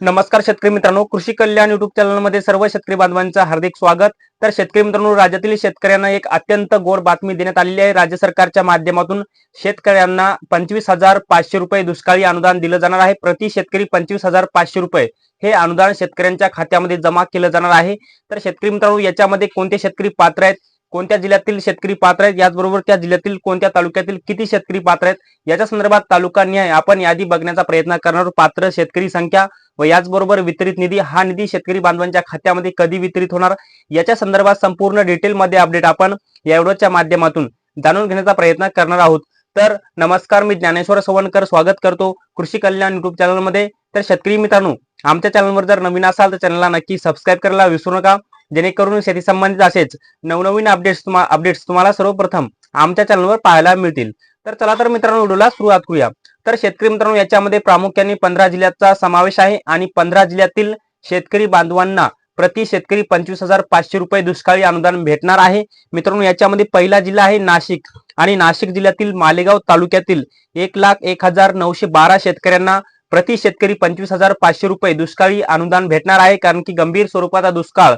नमस्कार शेतकरी मित्रांनो कृषी कल्याण युट्यूब चॅनलमध्ये सर्व शेतकरी बांधवांचं हार्दिक स्वागत. तर शेतकरी मित्रांनो राज्यातील शेतकऱ्यांना एक अत्यंत गोड बातमी देण्यात आलेली आहे. राज्य सरकारच्या माध्यमातून शेतकऱ्यांना पंचवीस हजार पाचशे रुपये दुष्काळी अनुदान दिलं जाणार आहे. प्रति शेतकरी पंचवीस हजार पाचशे रुपये हे अनुदान शेतकऱ्यांच्या खात्यामध्ये जमा केलं जाणार आहे. तर शेतकरी मित्रांनो याच्यामध्ये कोणते शेतकरी पात्र आहेत? कोणत्या जिल्ह्यातील शेतकरी पात्र आहेत? याचबरोबर त्या जिल्ह्यातील कोणत्या तालुक्यातील किती शेतकरी पात्र आहेत? याच्या संदर्भात तालुका न्याय आपण यादी बघण्याचा प्रयत्न करणार पात्र शेतकरी संख्या व याचबरोबर वितरित निधी हा निधी शेतकरी बांधवांच्या खात्यामध्ये कधी वितरित होणार? याच्या संदर्भात संपूर्ण डिटेलमध्ये अपडेट आपण या व्हिडिओच्या माध्यमातून जाणून घेण्याचा प्रयत्न करणार आहोत. तर नमस्कार मी ज्ञानेश्वर सवणकर. स्वागत करतो कृषी कल्याण युट्यूब चॅनलमध्ये. तर शेतकरी मित्रांनो आमच्या चॅनलवर जर नवीन असाल तर चॅनलला नक्की सबस्क्राईब करायला विसरू नका. जेणेकरून शेती संबंधित असेच नवनवीन अपडेट्स अपडेट्स तुम्हाला सर्वप्रथम आमच्या चॅनलवर पाहायला मिळतील. तर चला तर मित्रांनो व्हिडिओला सुरुवात करूया. तर शेतकरी मित्रांनो याच्यामध्ये प्रामुख्याने पंधरा जिल्ह्याचा समावेश आहे आणि पंधरा जिल्ह्यातील शेतकरी बांधवांना प्रति शेतकरी पंचवीस हजार पाचशे रुपये दुष्काळी अनुदान भेटणार आहे. मित्रांनो याच्यामध्ये पहिला जिल्हा आहे नाशिक आणि नाशिक जिल्ह्यातील मालेगाव तालुक्यातील एक लाख एक हजार नऊशे बारा शेतकऱ्यांना प्रति शेतकरी पंचवीस हजार पाचशे रुपये दुष्काळी अनुदान भेटणार आहे कारण की गंभीर स्वरूपाचा दुष्काळ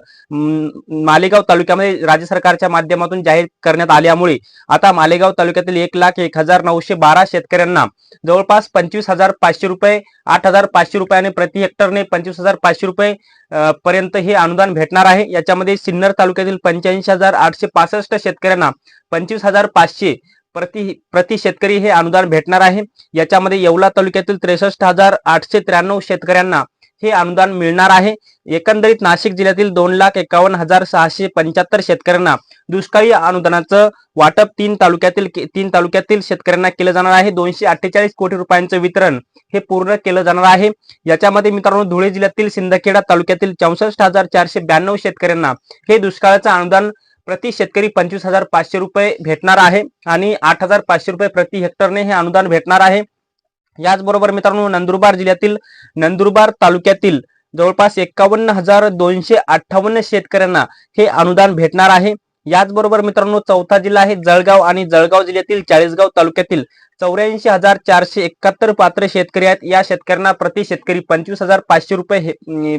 मालेगाव तालुक्यामध्ये राज्य सरकारच्या माध्यमातून जाहीर करण्यात आल्यामुळे आता मालेगाव तालुक्यातील एक लाख एक हजार नऊशे बारा शेतकऱ्यांना जवळपास पंचवीस हजार पाचशे रुपये आठ हजार पाचशे रुपयाने प्रति हेक्टरने पंचवीस हजार पाचशे रुपये पर्यंत हे अनुदान भेटणार आहे. याच्यामध्ये सिन्नर तालुक्यातील पंच्याऐंशी हजार आठशे पासष्ट शेतकऱ्यांना पंचवीस हजार पाचशे प्रति प्रति शेतकरी हे अनुदान भेटणार आहे. याच्यामध्ये येवला तालुक्यातील त्रेसष्ट हजार आठशे त्र्याण्णव शेतकऱ्यांना हे अनुदान मिळणार आहे. एकंदरीत नाशिक जिल्ह्यातील दोन लाख एकावन्न हजार सहाशे पंच्याहत्तर शेतकऱ्यांना दुष्काळी अनुदानाचं वाटप तीन तालुक्यातील तीन तालुक्यातील शेतकऱ्यांना केलं जाणार आहे. दोनशे अठ्ठेचाळीस कोटी रुपयांचं वितरण हे पूर्ण केलं जाणार आहे. याच्यामध्ये मित्रांनो धुळे जिल्ह्यातील सिंदखेडा तालुक्यातील चौसष्ट हजार चारशे ब्याण्णव शेतकऱ्यांना हे दुष्काळाचं अनुदान प्रति शेतकरी पंचवीस हजार पाचशे रुपये भेटणार आहे आणि आठ हजार पाचशे रुपये प्रति हेक्टरने हे अनुदान भेटणार आहे. याचबरोबर मित्रांनो नंदुरबार जिल्ह्यातील नंदुरबार तालुक्यातील जवळपास एकावन्न हजार दोनशे अठ्ठावन्न शेतकऱ्यांना हे अनुदान भेटणार आहे. याचबरोबर मित्रांनो चौथा जिल्हा आहे जळगाव आणि जळगाव जिल्ह्यातील चाळीसगाव तालुक्यातील चौऱ्याऐंशी हजार चारशे एकाहत्तर पात्र शेतकरी आहेत. या शेतकऱ्यांना प्रति शेतकरी पंचवीस हजार पाचशे रुपये हे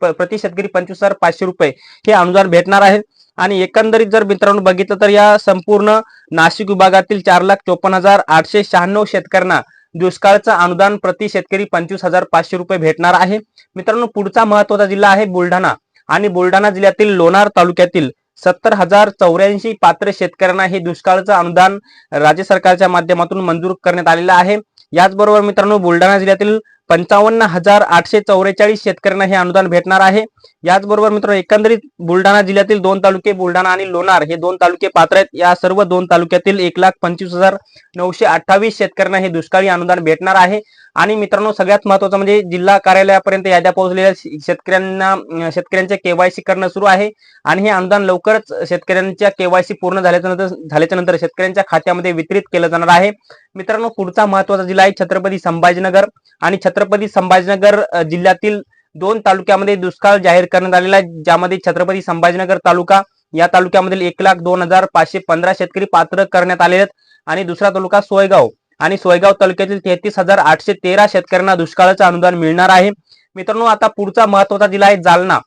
प्रति शेतकरी पंचवीस हजार पाचशे रुपये हे अनुदान भेटणार आहे. आणि एकंदरीत जर मित्रांनो बघितलं तर या संपूर्ण नाशिक विभागातील चार लाख चोपन्न हजार आठशे शहाण्णव शेतकऱ्यांना दुष्काळचं अनुदान प्रति शेतकरी पंचवीस हजार पाचशे रुपये भेटणार आहे. मित्रांनो पुढचा महत्त्वाचा जिल्हा आहे बुलढाणा. आणि बुलढाणा जिल्ह्यातील लोणार तालुक्यातील सत्तर हजार चौऱ्याऐंशी पात्र शेतकऱ्यांना हे दुष्काळचं अनुदान राज्य सरकारच्या माध्यमातून मंजूर करण्यात आलेलं आहे. याचबरोबर मित्रांनो बुलढाणा जिल्ह्यातील पंचावन्न हजार आठशे चौवेचाळीस शेतकऱ्यांना हे अनुदान भेटणार आहे. याचबरोबर मित्रांनो एकंदरीत बुलढाणा जिल्ह्यातील दोन तालुके बुलढाणा आणि लोणार हे दोन तालुके पात्र आहेत. या सर्व दोन तालुक्यातील एक लाख पंचवीस हजार नऊशे अठ्ठावीस शेतकऱ्यांना हे दुष्काळी अनुदान भेटणार आहे. आणि मित्रांनो सगळ्यात महत्वाचं म्हणजे जिल्हा कार्यालयापर्यंत याद्या पोहोचलेल्या शेतकऱ्यांना शेतकऱ्यांचे केवायसी करणं सुरू आहे. आणि हे अनुदान लवकरच शेतकऱ्यांच्या केवायसी पूर्ण झाल्याच्यानंतर झाल्याच्यानंतर शेतकऱ्यांच्या खात्यामध्ये वितरित केलं जाणार आहे. मित्रांनो पुढचा महत्त्वाचा जिल्हा आहे छत्रपती संभाजीनगर. आणि छत्र छत्रपती संभाजीनगर जिल्ह्यातील दोन तालुक्यामध्ये दुष्काळ जाहीर करण्यात आलेला आहे ज्यामध्ये छत्रपती संभाजीनगर तालुका या तालुक्यामधील एक लाख दोन हजार पाचशे पंधरा शेतकरी पात्र करण्यात आले आहेत. आणि दुसरा तालुका सोयगाव. आणि सोयगाव तालुक्यातील तेहतीस हजार आठशे तेरा शेतकऱ्यांना दुष्काळाचं अनुदान मिळणार आहे. मित्रांनो आता पुढचा महत्त्वाचा जिल्हा आहे जालना.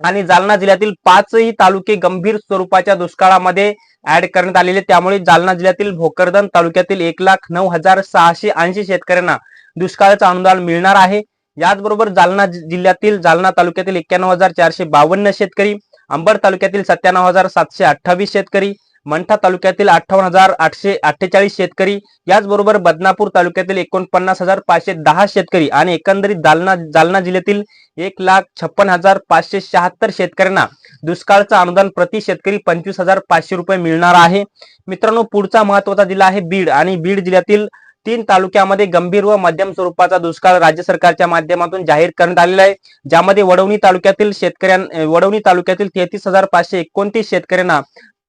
आणि जालना जिल्ह्यातील पाचही तालुके गंभीर स्वरूपाच्या दुष्काळामध्ये ऍड करण्यात आलेले त्यामुळे जालना जिल्ह्यातील भोकरदन तालुक्यातील एक लाख नऊ हजार सहाशे ऐंशी शेतकऱ्यांना दुष्काळाचं अनुदान मिळणार आहे. याचबरोबर जालना जिल्ह्यातील जालना तालुक्यातील एक्क्याण्णव हजार चारशे बावन्न शेतकरी अंबड तालुक्यातील सत्त्याण्णव हजार सातशे अठ्ठावीस शेतकरी मंठा तालुक्यातील अठ्ठावन्न हजार आठशे अठ्ठेचाळीस शेतकरी याचबरोबर बदनापूर तालुक्यातील एकोणपन्नास हजार पाचशे दहा शेतकरी आणि एकंदरीत जालना जालना जिल्ह्यातील एक लाख छप्पन हजार पाचशे शहात्तर शेतकऱ्यांना दुष्काळचं अनुदान प्रति शेतकरी पंचवीस हजार पाचशे रुपये मिळणार आहे. मित्रांनो पुढचा महत्त्वाचा जिल्हा आहे बीड आणि बीड जिल्ह्यातील तीन तालुक्यामध्ये गंभीर व मध्यम स्वरूपाचा दुष्काळ राज्य सरकारच्या माध्यमातून जाहीर करण्यात आलेला आहे. ज्यामध्ये वडवणी तालुक्यातील शेतकऱ्यां वडवणी तालुक्यातील तेहतीस हजार पाचशे एकोणतीस शेतकऱ्यांना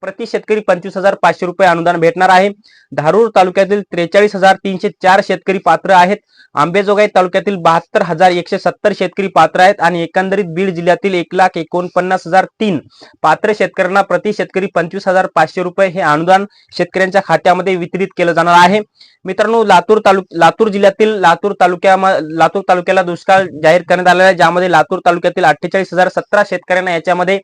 प्रति शेतकरी पंचवीस हजार पाचशे रुपये अनुदान भेटणार आहे. धारूर तालुक्यातील त्रेचाळीस हजार तीनशे चार शेतकरी पात्र आहेत. आंबेजोगाई तालुक्यातील बहात्तर हजार एकशे सत्तर शेतकरी पात्र आहेत आणि एकंदरीत बीड जिल्ह्यातील एक लाख एकोणपन्नास हजार तीन पात्र शेतकऱ्यांना प्रति शेतकरी पंचवीस हजार पाचशे रुपये हे अनुदान शेतकऱ्यांच्या खात्यामध्ये वितरित केलं जाणार आहे. मित्रांनो लातूर तालुक लातूर जिल्ह्यातील लातूर तालुक्या लातूर तालुक्याला दुष्काळ जाहीर करण्यात आलेला आहे ज्यामध्ये लातूर तालुक्यातील अठ्ठेचाळीस हजार सतरा शेतकऱ्यांना याच्यामध्ये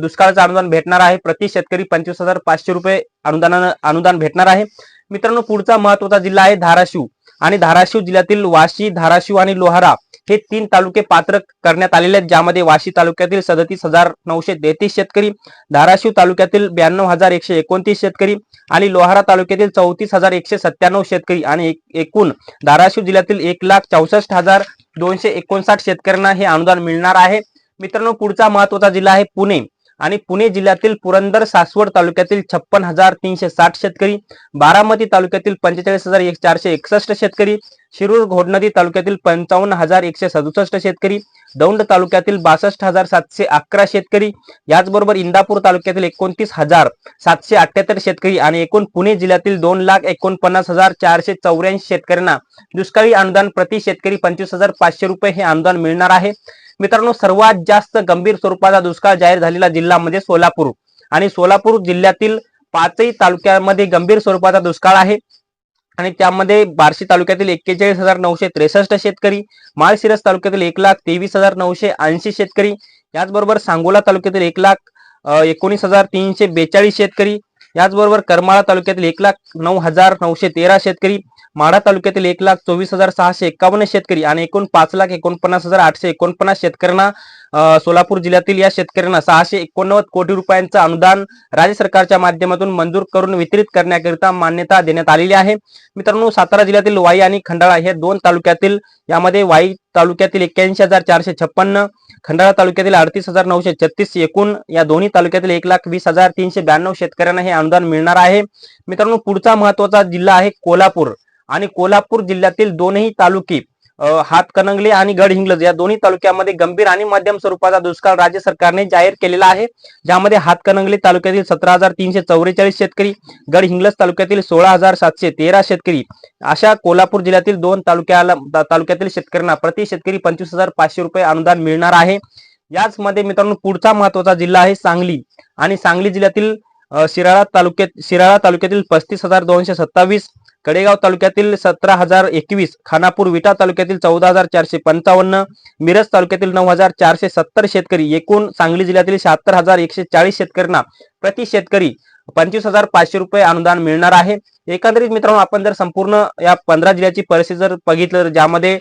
दुष्काळाचं अनुदान भेटणार आहे. प्रति शेतकरी पंचवीस हजार पाचशे रुपये अनुदानानं अनुदान भेटणार आहे. मित्रांनो पुढचा महत्त्वाचा जिल्हा आहे धाराशिव. आणि धाराशिव जिल्ह्यातील वाशी धाराशिव आणि लोहारा हे तीन तालुके पात्र करण्यात आलेले आहेत ज्यामध्ये वाशी तालुक्यातील सदतीस हजार नऊशे तेहतीस शेतकरी धाराशिव तालुक्यातील ब्याण्णव हजार एकशे एकोणतीस शेतकरी आणि लोहारा तालुक्यातील चौतीस हजार एकशे सत्त्याण्णव शेतकरी आणि एक- एकूण धाराशिव जिल्ह्यातील एक लाख चौसष्ट हजार दोनशे एकोणसाठ शेतकऱ्यांना हे अनुदान मिळणार आहे. मित्रांनो पुढचा महत्त्वाचा जिल्हा आहे पुणे. आणि पुणे जिल्ह्यातील पुरंदर सासवड तालुक्यातील छप्पन हजार तीनशे साठ शेतकरी बारामती तालुक्यातील पंचेचाळीस हजार एक चारशे एकसष्ट शेतकरी शिरूर घोडनदी तालुक्यातील पंचावन्न हजार एकशे सदुसष्ट शेतकरी दौंड तालुक्यातील बासष्ट हजार सातशे अकरा शेतकरी याचबरोबर इंदापूर तालुक्यातील एकोणतीस हजार सातशे अठ्याहत्तर शेतकरी आणि एकूण पुणे जिल्ह्यातील दोन लाख एकोणपन्नास हजार चारशे चौऱ्याऐंशी शेतकऱ्यांना दुष्काळी अनुदान प्रति शेतकरी पंचवीस हजार पाचशे रुपये हे अनुदान मिळणार आहे. मित्रांनो सर्वात जास्त गंभीर स्वरूपाचा दुष्काळ जाहीर झालेला जिल्हा म्हणजे सोलापूर. आणि सोलापूर जिल्ह्यातील पाचही तालुक्यामध्ये गंभीर स्वरूपाचा दुष्काळ आहे. आणि त्यामध्ये बार्शी तालुक्यातील एक्केचाळीस हजार नऊशे त्रेसष्ट शेतकरी माळशिरस तालुक्यातील एक लाख तेवीस हजार नऊशे ऐंशी शेतकरी याचबरोबर सांगोला तालुक्यातील एक लाख एकोणीस हजार तीनशे बेचाळीस शेतकरी याचबरोबर करमाळा तालुक्यातील एक लाख नऊ हजार नऊशे तेरा शेतकरी माढा तालुक्यातील एक लाख चोवीस हजार सहाशे एकावन्न शेतकरी आणि एकूण पाच लाख एकोणपन्नास हजार आठशे एकोणपन्नास शेतकऱ्यांना सोलापूर जिल्ह्यातील या शेतकऱ्यांना सहाशे एकोणनव्वद कोटी रुपयांचं अनुदान राज्य सरकारच्या माध्यमातून मंजूर करून वितरित करण्याकरिता मान्यता देण्यात आलेली आहे. मित्रांनो सातारा जिल्ह्यातील वाई आणि खंडाळा हे दोन तालुक्यातील यामध्ये वाई तालुक्यातील एक्क्याऐंशी हजार चारशे छप्पन्न खंडाळा तालुक्यातील अडतीस हजार नऊशे छत्तीस एकूण या दोन्ही तालुक्यातील एक लाख वीस हजार तीनशे ब्याण्णव शेतकऱ्यांना हे अनुदान मिळणार आहे. मित्रांनो पुढचा महत्त्वाचा जिल्हा आहे कोल्हापूर. आणि कोल्हापूर जिल्ह्यातील दोनही तालुके हातकणंगले आणि गडहिंग्लज या दोन्ही तालुक्यामध्ये गंभीर आणि मध्यम स्वरूपाचा दुष्काळ राज्य सरकारने जाहीर केलेला आहे. ज्यामध्ये हातकणंगले तालुक्यातील सतरा हजार तीनशे चौवेचाळीस शेतकरी गडहिंग्लज तालुक्यातील सोळा हजार सातशे तेरा शेतकरी अशा कोल्हापूर जिल्ह्यातील दोन तालुक्याला तालुक्यातील शेतकऱ्यांना प्रति शेतकरी पंचवीस हजार पाचशे रुपये अनुदान मिळणार आहे. याचमध्ये मित्रांनो पुढचा महत्त्वाचा जिल्हा आहे सांगली आणि सांगली जिल्ह्यातील शिराळा तालुक्यात शिराळा तालुक्यातील पस्तीस हजार दोनशे सत्तावीस कडेगाव तालुक्यातील सतरा हजार एकवीस खानापूर विटा तालुक्यातील चौदा हजार चारशे पंचावन्न मिरज तालुक्यातील नऊ हजार चारशे सत्तर शेतकरी एकूण सांगली जिल्ह्यातील शहात्तर हजार एकशे चाळीस शेतकऱ्यांना प्रति शेतकरी पंचवीस हजार पाचशे रुपये अनुदान मिळणार आहे. एकंदरीत मित्रांनो आपण जर संपूर्ण या पंधरा जिल्ह्याची परिस्थिती जर बघितलं तर ज्यामध्ये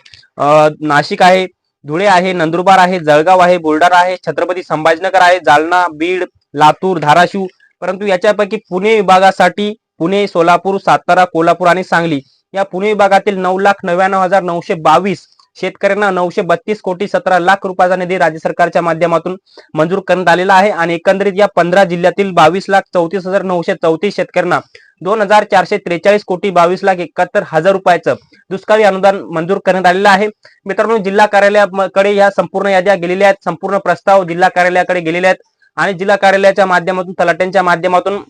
नाशिक आहे धुळे आहे नंदुरबार आहे जळगाव आहे बुलढाणा आहे छत्रपती संभाजीनगर आहे जालना बीड लातूर धाराशिव परंतु याच्यापैकी पुणे विभागासाठी पुणे सोलापूर सातारा कोल्हापूर आणि सांगली या पुणे विभागातील नऊ लाख नव्याण्णव हजार नऊशे बावीस शेतकऱ्यांना नऊशे बत्तीस कोटी सतरा लाख रुपयाचा निधी राज्य सरकारच्या माध्यमातून मंजूर करण्यात आलेला आहे आणि एकंदरीत या पंधरा जिल्ह्यातील बावीस लाख चौतीस हजार नऊशे चौतीस शेतकऱ्यांना दोन हजार चारशे त्रेचाळीस कोटी बावीस लाख एकाहत्तर हजार रुपयाचं दुष्काळी अनुदान मंजूर करण्यात आलेलं आहे. मित्रांनो जिल्हा कार्यालयाकडे या संपूर्ण याद्या गेलेल्या आहेत. संपूर्ण प्रस्ताव जिल्हा कार्यालयाकडे गेलेले आहेत आणि जिल्हा कार्यालयाच्या माध्यमातून तलाट्यांच्या माध्यमातून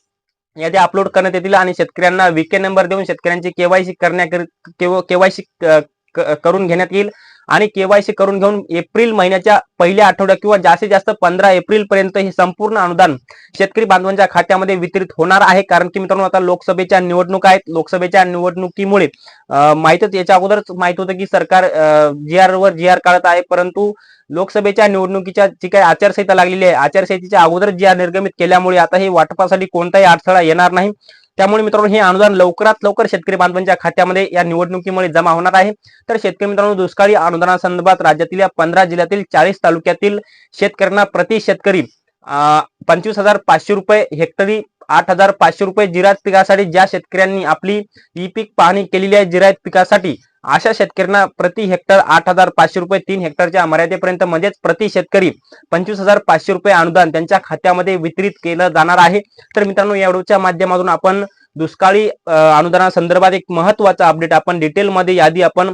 यादी अपलोड करण्यात येतील आणि शेतकऱ्यांना विके नंबर देऊन शेतकऱ्यांची केवायसी करण्या केवायसी करून घेण्यात येईल. आणि केवायसी करून घेऊन एप्रिल महिन्याच्या पहिल्या आठवड्यात किंवा जास्तीत जास्त पंधरा एप्रिल पर्यंत हे संपूर्ण अनुदान शेतकरी बांधवांच्या खात्यामध्ये वितरित होणार आहे. कारण की मित्रांनो आता लोकसभेच्या निवडणुका आहेत. लोकसभेच्या निवडणुकीमुळे माहितच याच्या अगोदरच माहीत होतं की सरकार जी आर वर जी आर काढत आहे. परंतु लोकसभेच्या निवडणुकीच्या जी काही आचारसंहिता लागलेली आहे आचारसंहितेच्या अगोदर जी आर निर्गमित केल्यामुळे आता हे वाटपासाठी कोणताही अडथळा येणार नाही. त्यामुळे मित्रांनो हे अनुदान लवकरात लवकर शेतकरी बांधवांच्या खात्यामध्ये या निवडणुकीमुळे जमा होणार आहे. तर शेतकरी मित्रांनो दुष्काळी अनुदानासंदर्भात राज्यातील या पंधरा जिल्ह्यातील चाळीस तालुक्यातील शेतकऱ्यांना प्रति शेतकरी अं, पंचवीस हजार पाचशे रुपये हेक्टरी आठ हजार पाचशे रुपये जिरायत पिकासाठी ज्या शेतकऱ्यांनी आपली ई पीक पाहणी केलेली आहे जिरायत पिकासाठी अशा शेतकऱ्यांना प्रति हेक्टर आठ हजार पाचशे रुपये तीन हेक्टरच्या मर्यादेपर्यंत म्हणजेच प्रति शेतकरी पंचवीस हजार पाचशे रुपये अनुदान त्यांच्या खात्यामध्ये वितरित केलं जाणार आहे. तर मित्रांनो या माध्यमातून आपण दुष्काळी अनुदानासंदर्भात एक महत्त्वाचा अपडेट आपण डिटेलमध्ये यादी आपण